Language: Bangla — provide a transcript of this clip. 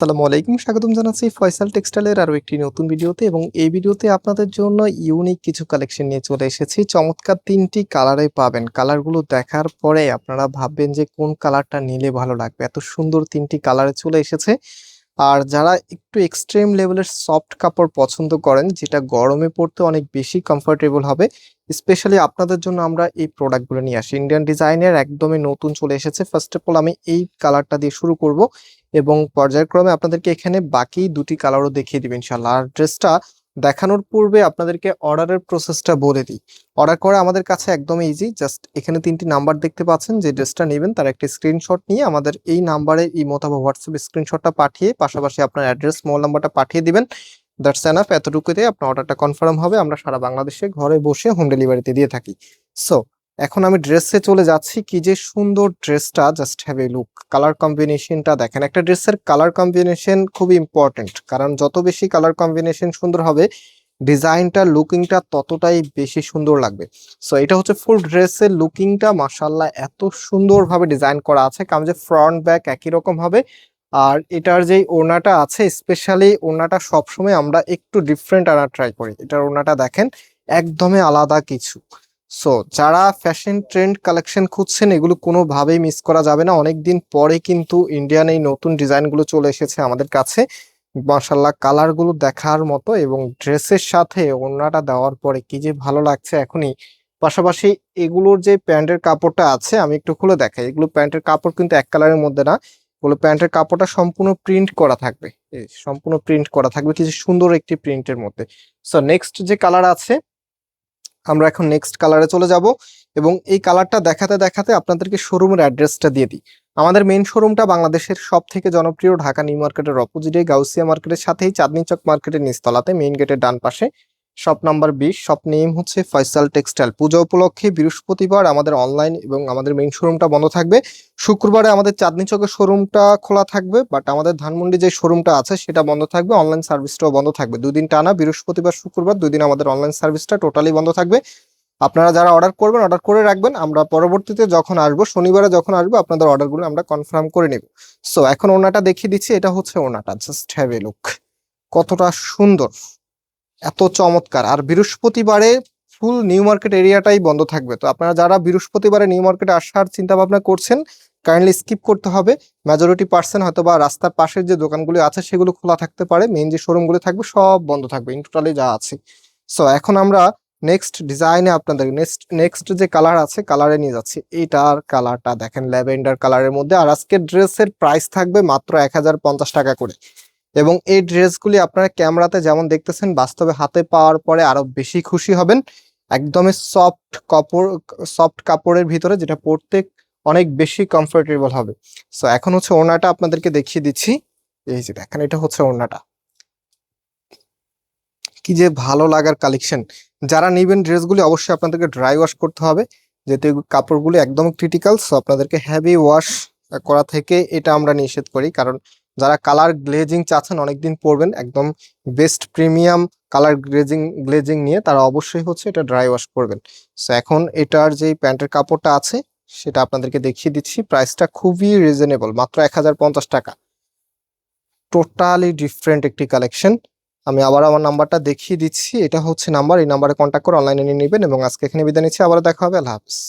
আসসালামু আলাইকুম, স্বাগতম জানাচ্ছি ফয়সাল টেক্সটাইলের আরও একটি নতুন ভিডিওতে এবং এই ভিডিওতে আপনাদের জন্য ইউনিক কিছু কালেকশন নিয়ে চলে এসেছি। চমৎকার তিনটি কালারে পাবেন। কালারগুলো দেখার পরে আপনারা ভাববেন যে কোন কালারটা নিলে ভালো লাগবে। এত সুন্দর তিনটি কালারে চলে এসেছে। আর যারা একটু এক্সট্রিম লেভেলের সফট কাপড় পছন্দ করেন, যেটা গরমে পড়তে অনেক বেশি কমফোর্টেবল হবে স্পেশালি আপনাদের জন্য আমরা এই প্রোডাক্টগুলো নিয়ে আসি। ইন্ডিয়ান ডিজাইনের একদমই নতুন চলে এসেছে। ফার্স্ট অফ অল আমি এই কালারটা দিয়ে শুরু করব এবং পর্যায়ক্রমে আপনাদেরকে এখানে বাকি দুটি কালারও দেখিয়ে দিবেন ইনশাল্লাহ আর ড্রেসটা দেখানোর পূর্বে আপনাদেরকে অর্ডারের প্রসেসটা বলে দিই। অর্ডার করা আমাদের কাছে একদম ইজি জাস্ট এখানে তিনটি নাম্বার দেখতে পাচ্ছেন, যে ড্রেসটা নেবেন, তার একটি স্ক্রিনশট নিয়ে আমাদের এই নাম্বারে এই মোতাবা হোয়াটসঅ্যাপ স্ক্রিনশটটা পাঠিয়ে, পাশাপাশি আপনার অ্যাড্রেস মোবাইল নাম্বারটা পাঠিয়ে দিবেন। দ্যাটস এনাফ এতটুকুতে আপনার অর্ডারটা কনফার্ম হবে। আমরা সারা বাংলাদেশে ঘরে বসে হোম ডেলিভারিতে দিয়ে থাকি। সো এখন আমি ড্রেসে চলে যাচ্ছি। কি যে সুন্দর ড্রেসটা just have a look colour কম্বিনেশনটা দেখেন, একটা ড্রেসের কালার কম্বিনেশন খুবই ইম্পর্টেন্ট কারণ যত বেশি কালার কম্বিনেশন সুন্দর হবে ডিজাইনটা লুকিংটা ততটাই বেশি সুন্দর লাগবে। সো এটা হচ্ছে ফুল ড্রেসের লুকিংটা মাসাল্লাহ এত সুন্দরভাবে ডিজাইন করা আছে। কারণ যে ফ্রন্ট ব্যাক একই রকম হবে। আর এটার যেই ওড়নাটা আছে স্পেশালি ওড়নাটা সবসময় আমরা একটু ডিফারেন্ট আনার ট্রাই করি। এটার ওড়নাটা দেখেন, একদমই আলাদা কিছু। সো যারা ফ্যাশন ট্রেন্ড কালেকশন খুঁজছেন, এগুলো কোনোভাবেই মিস করা যাবে না। অনেকদিন পরে কিন্তু ইন্ডিয়ান এই নতুন ডিজাইনগুলো চলে এসেছে আমাদের কাছে। মাসাল্লাহ কালারগুলো দেখার মতো এবং ড্রেসের সাথে ওড়নাটা দেওয়ার পরে কি যে ভালো লাগছে এখনই। পাশাপাশি এগুলোর যে প্যান্টের কাপড়টা আছে, আমি একটু খুলে দেখাই। এগুলো প্যান্টের কাপড় কিন্তু এক কালারের মধ্যে না। এগুলো প্যান্টের কাপড়টা সম্পূর্ণ প্রিন্ট করা থাকবে। সম্পূর্ণ প্রিন্ট করা থাকবে, কিছু সুন্দর একটি প্রিন্টের মধ্যে। সো নেক্সট যে কালার আছে আমরা এখন নেক্সট কালারে চলে যাব এবং এই কালারটা দেখাতে দেখাতে আপনাদেরকে শোরুমের অ্যাড্রেসটা দিয়ে দিই। আমাদের মেন শোরুমটা বাংলাদেশের সব থেকে জনপ্রিয় ঢাকা নিউ মার্কেটের অপোজিটে গাউসিয়া মার্কেটের সাথেই চাঁদনি চক মার্কেটের নিচতলাতে মেইন গেটের ডান পাশে। শপ নাম্বার বিশ, শপ নেম হচ্ছে ফয়সাল টেক্সটাইল। পূজা উপলক্ষে বৃহস্পতিবার আমাদের অনলাইন এবং আমাদের মেইন শোরুমটা বন্ধ থাকবে। শুক্রবারে আমাদের চাঁদনি চকের শোরুমটা খোলা থাকবে বাট আমাদের ধানমন্ডি যে শোরুমটা আছে সেটা বন্ধ থাকবে অনলাইন সার্ভিসটাও বন্ধ থাকবে। দুদিন টানা, বৃহস্পতিবার, শুক্রবার, দুদিন আমাদের অনলাইন সার্ভিসটা টোটালি বন্ধ থাকবে। আপনারা যারা অর্ডার করবেন অর্ডার করে রাখবেন। আমরা পরবর্তীতে যখন আসব, শনিবারে যখন আসব, আপনাদের অর্ডারগুলো আমরা কনফার্ম করে নেব। সো এখন ওনাটা দেখিয়ে দিচ্ছি, এটা হচ্ছে ওনাটা জাস্ট হ্যাভ এ লুক কতটা সুন্দর। এত চমৎকার। আর বৃহস্পতিবারে ফুল নিউ মার্কেট এরিয়াটাই বন্ধ থাকবে। তো আপনারা যারা বৃহস্পতিবারে নিউ মার্কেটে আসার চিন্তা ভাবনা করছেন কাইন্ডলি স্কিপ করতে হবে। মেজরিটি পার্সেন্ট হয়তো বা রাস্তার পাশের যে দোকানগুলি আছে, সেগুলো খোলা থাকতে পারে। মেইন যে শোরুমগুলো থাকবে, সব বন্ধ থাকবে। ইন টোটালি যা আছে। সো এখন আমরা নেক্সট ডিজাইনে আপনাদের নেক্সট নেক্সট যে কালার আছে কালারে নিয়ে যাচ্ছি। এইটার কালারটা দেখেন ল্যাভেন্ডার কালারের মধ্যে। আর আজকের ড্রেসের প্রাইস থাকবে মাত্র এক হাজার পঞ্চাশ টাকা করে। এবং এই ড্রেসগুলি আপনারা ক্যামেরাতে যেমন দেখতেছেন, বাস্তবে হাতে পাওয়ার পরে আরও বেশি খুশি হবেন। একদমই সফট কাপড়, সফট কাপড়ের ভিতরে যেটা পরতে অনেক বেশি কমফোর্টেবল হবে। সো এখন হচ্ছে ওড়নাটা আপনাদেরকে দেখিয়ে দিচ্ছি। এই যে দেখেন, এটা হচ্ছে ওড়নাটা। কি যে ভালো লাগার কালেকশন যারা নিবেন ড্রেসগুলি, অবশ্যই আপনাদেরকে ড্রাই ওয়াশ করতে হবে। যেহেতু কাপড়গুলি একদম ক্রিটিক্যাল সো আপনাদেরকে হেভি ওয়াশ করা থেকে এটা আমরা নিষেধ করি। কারণ যারা কালার গ্লেজিং চাচ্ছেন অনেকদিন পরবেন, একদম best premium colour glazing glazing নিয়ে তারা অবশ্যই হচ্ছে এটা ড্রাই ওয়াশ করবেন। সো এখন এটার যে প্যান্টের কাপড়টা আছে, সেটা আপনাদেরকে দেখিয়ে দিচ্ছি। প্রাইসটা খুবই রিজনেবল মাত্র এক হাজার পঞ্চাশ টাকা। টোটালি ডিফারেন্ট একটি কালেকশন আমি আবার আমার নাম্বারটা দেখিয়ে দিচ্ছি। এটা হচ্ছে নাম্বার এই নাম্বারে কন্ট্যাক্ট করে অনলাইনে নিয়ে নেবেন এবং আজকে এখানে বিদায় নিচ্ছি। আবার দেখা হবে। আল্লাহ হাফিজ।